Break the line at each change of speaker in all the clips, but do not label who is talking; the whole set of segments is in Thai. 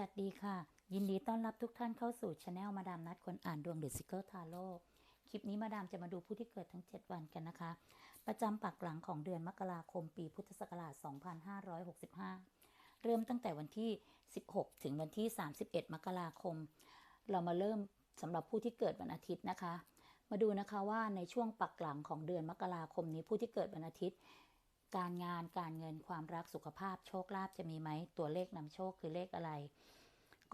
วัสดีค่ะ ยินดีต้อนรับทุกท่านเข้าสู่ช anel มาดามนัดคนอ่านดวงเดอซิเกิลทาโร่คลิปนี้มาดามจะมาดูผู้ที่เกิดทั้ง 7 วันกันนะคะ ประจำปักหลังของเดือนมกราคมปีพุทธศักราช 2565 เริ่มตั้งแต่วันที่ 16 ถึงวันที่ 31 มกราคม เรามาเริ่มสำหรับผู้ที่เกิดวันอาทิตย์นะคะ มาดูนะคะว่าในช่วงปักหลังของเดือนมกราคมนี้ผู้ที่เกิดวันอาทิตย์ การงานการเงินความรักสุขภาพโชคลาภจะมีไหมตัวเลขนำโชคคือเลขอะไร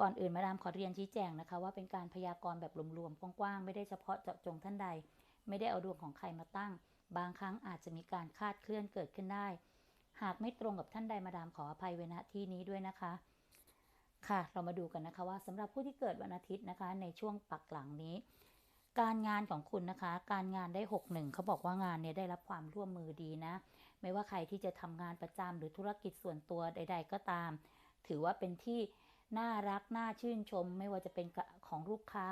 ก่อนอื่นมาดามขอเรียนชี้แจงนะคะ ว่าเป็นการพยากรณ์แบบรวมๆกว้างๆไม่ได้เฉพาะเจาะจงท่านใด ไม่ได้เอาดวงของใครมาตั้ง บางครั้งอาจจะมีการคาดเคลื่อนเกิดขึ้นได้ หากไม่ตรงกับท่านใดมาดามขออภัยไว้ณที่นี้ด้วยนะคะ ค่ะเรามาดูกันนะคะว่าสำหรับผู้ที่เกิดวันอาทิตย์นะคะ ในช่วงปักหลังนี้การงานของคุณนะคะ การงานได้6กหนึ่งเขาบอกว่างานเนี่ยได้รับความร่วมมือดีนะ ไม่ว่าใครที่จะทำงานประจำหรือธุรกิจส่วนตัวใด ๆ ก็ตาม ถือว่าเป็นที่น่ารักน่าชื่นชม ไม่ว่าจะเป็นของลูกค้า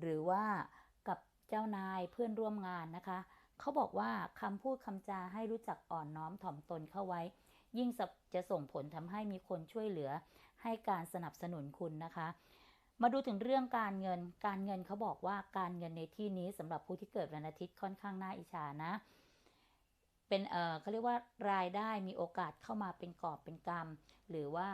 หรือว่ากับเจ้านายเพื่อนร่วมงานนะคะ เขาบอกว่าคำพูดคำจาให้รู้จักอ่อนน้อมถ่อมตนเข้าไว้ ยิ่งจะส่งผลทำให้มีคนช่วยเหลือ ให้การสนับสนุนคุณนะคะมาดูถึงเรื่องการเงิน การเงินเขาบอกว่าการเงินในที่นี้สำหรับผู้ที่เกิดวันอาทิตย์ค่อนข้างน่าอิจฉานะ เป็นเออเขาเรียกว่ารายได้มีโอกาสเข้ามาเป็นกอบเป็นกำหรือว่า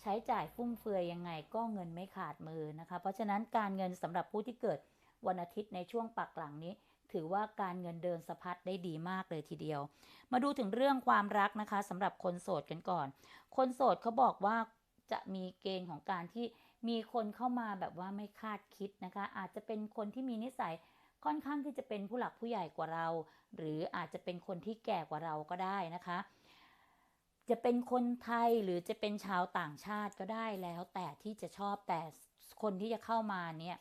ใช้จ่ายฟุ่มเฟือยยังไงก็เงินไม่ขาดมือนะคะ เพราะฉะนั้นการเงินสำหรับผู้ที่เกิดวันอาทิตย์ในช่วงปักหลังนี้ ถือว่าการเงินเดินสะพัดได้ดีมากเลยทีเดียว มาดูถึงเรื่องความรักนะคะสำหรับคนโสดกันก่อน คนโสดเขาบอกว่าจะมีเกณฑ์ของการที่มีคนเข้ามาแบบว่าไม่คาดคิดนะคะ อาจจะเป็นคนที่มีนิสัย ค่อนข้างที่จะเป็นผู้หลักผู้ใหญ่กว่าเรา หรืออาจจะเป็นคนที่แก่กว่าเราก็ได้นะคะ จะเป็นคนไทยหรือจะเป็นชาวต่างชาติก็ได้แล้ว แต่ที่จะชอบแต่คนที่จะเข้ามาเนี่ย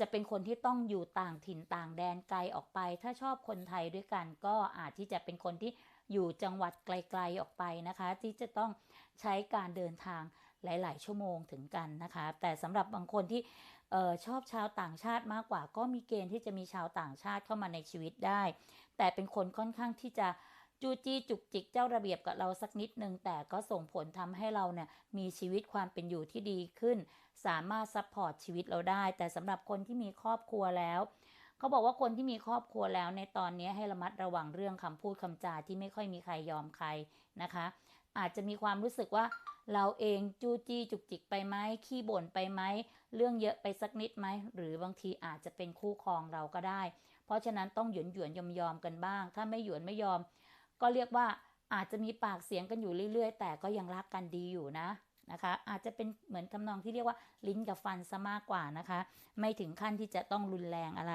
จะเป็นคนที่ต้องอยู่ต่างถิ่นต่างแดนไกลออกไป ถ้าชอบคนไทยด้วยกันก็อาจที่จะเป็นคนที่อยู่จังหวัดไกลๆออกไปนะคะ ที่จะต้องใช้การเดินทาง หลาย ๆ ชั่วโมงถึงกันนะคะ แต่สำหรับบางคนที่ออชอบชาวต่างชาติมากกว่า ก็มีเกณฑ์ที่จะมีชาวต่างชาติเข้ามาในชีวิตได้ แต่เป็นคนค่อนข้างที่จะจูจี้จุกจิกเจ้าระเบียบกับเราสักนิดนึงแต่ก็ส่งผลทำให้เราเนี่ยมีชีวิตความเป็นอยู่ที่ดีขึ้น สามารถซัพพอร์ตชีวิตเราได้ แต่สำหรับคนที่มีครอบครัวแล้วเขาบอกว่าคนที่มีครอบครัวแล้วในตอนนี้ให้ระมัดระวังเรื่องคำพูดคำจาที่ไม่ค่อยมีใครยอมใครนะคะ อาจจะมีความรู้สึกว่าเราเองจู้จี้จุกจิกไปไหมขี้บ่นไปไหมเรื่องเยอะไปสักนิดไหมหรือบางทีอาจจะเป็นคู่ครองเราก็ได้ เพราะฉะนั้นต้องหยวนหยวนยอมยอมกันบ้าง ถ้าไม่หยวนไม่ยอม ก็เรียกว่าอาจจะมีปากเสียงกันอยู่เรื่อย ๆ แต่ก็ยังรักกันดีอยู่นะนะคะ อาจจะเป็นเหมือนทำนองที่เรียกว่าลิ้นกับฟันซะมากกว่านะคะ ไม่ถึงขั้นที่จะต้องรุนแรงอะไร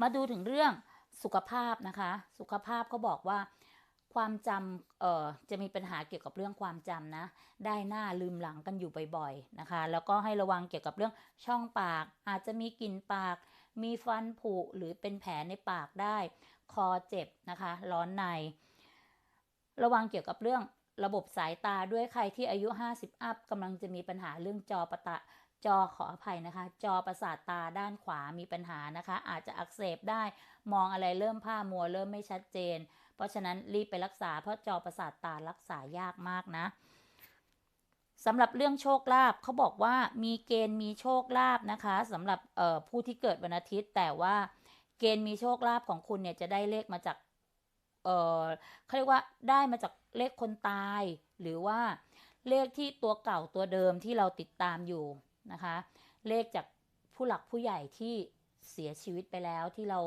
มาดูถึงเรื่องสุขภาพนะคะ สุขภาพเขาบอกว่า ความจำเอ่อจะมีปัญหาเกี่ยวกับเรื่องความจำนะ ได้หน้าลืมหลังกันอยู่บ่อยๆนะคะ แล้วก็ให้ระวังเกี่ยวกับเรื่องช่องปาก อาจจะมีกลิ่นปาก มีฟันผุหรือเป็นแผลในปากได้ คอเจ็บนะคะ ร้อนใน ระวังเกี่ยวกับเรื่องระบบสายตาด้วยใครที่อายุ 50 อัพกำลังจะมีปัญหาเรื่องจอประตะ จอขออภัยนะคะ จอประสาทตาด้านขวามีปัญหานะคะ อาจจะอักเสบได้มองอะไรเริ่มผ้ามัวเริ่มไม่ชัดเจน เพราะฉะนั้นรีบไปรักษาเพราะจอประสาทตารักษายากมากนะสำหรับเรื่องโชคลาภเขาบอกว่ามีเกณฑ์มีโชคลาภนะคะสำหรับผู้ที่เกิดวันอาทิตย์ แต่ว่าเกณฑ์มีโชคลาภของคุณเนี่ยจะได้เลขมาจากเออเขาเรียกว่าได้มาจากเลขคนตาย หรือว่าเลขที่ตัวเก่าตัวเดิมที่เราติดตามอยู่ นะคะ เลขจากผู้หลักผู้ใหญ่ที่เสียชีวิตไปแล้วที่เรา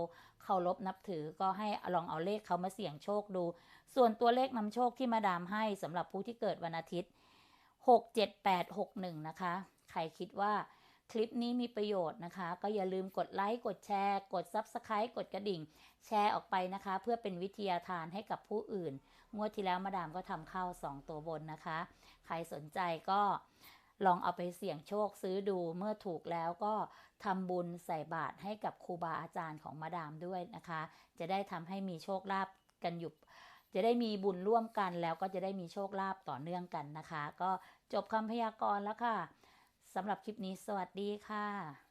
เคารพนับถือก็ให้ลองเอาเลขเขามาเสี่ยงโชคดู ส่วนตัวเลขนำโชคที่มาดามให้สำหรับผู้ที่เกิดวันอาทิตย์ 67861 นะคะ ใครคิดว่าคลิปนี้มีประโยชน์นะคะ ก็อย่าลืมกดไลค์กดแชร์ กด Subscribe กดกระดิ่ง แชร์ออกไปนะคะ เพื่อเป็นวิทยาทานให้กับผู้อื่น งวดที่แล้วมาดามก็ทำเข้า 2 ตัวบนนะคะ ใครสนใจก็ ลองเอาไปเสี่ยงโชคซื้อดูเมื่อถูกแล้วก็ทำบุญใส่บาตรให้กับครูบาอาจารย์ของมาดามด้วยนะคะ จะได้ทำให้มีโชคลาภกันอยู่จะได้มีบุญร่วมกันแล้วก็จะได้มีโชคลาภต่อเนื่องกันนะคะ ก็จบคำพยากรณ์แล้วค่ะสำหรับคลิปนี้สวัสดีค่ะ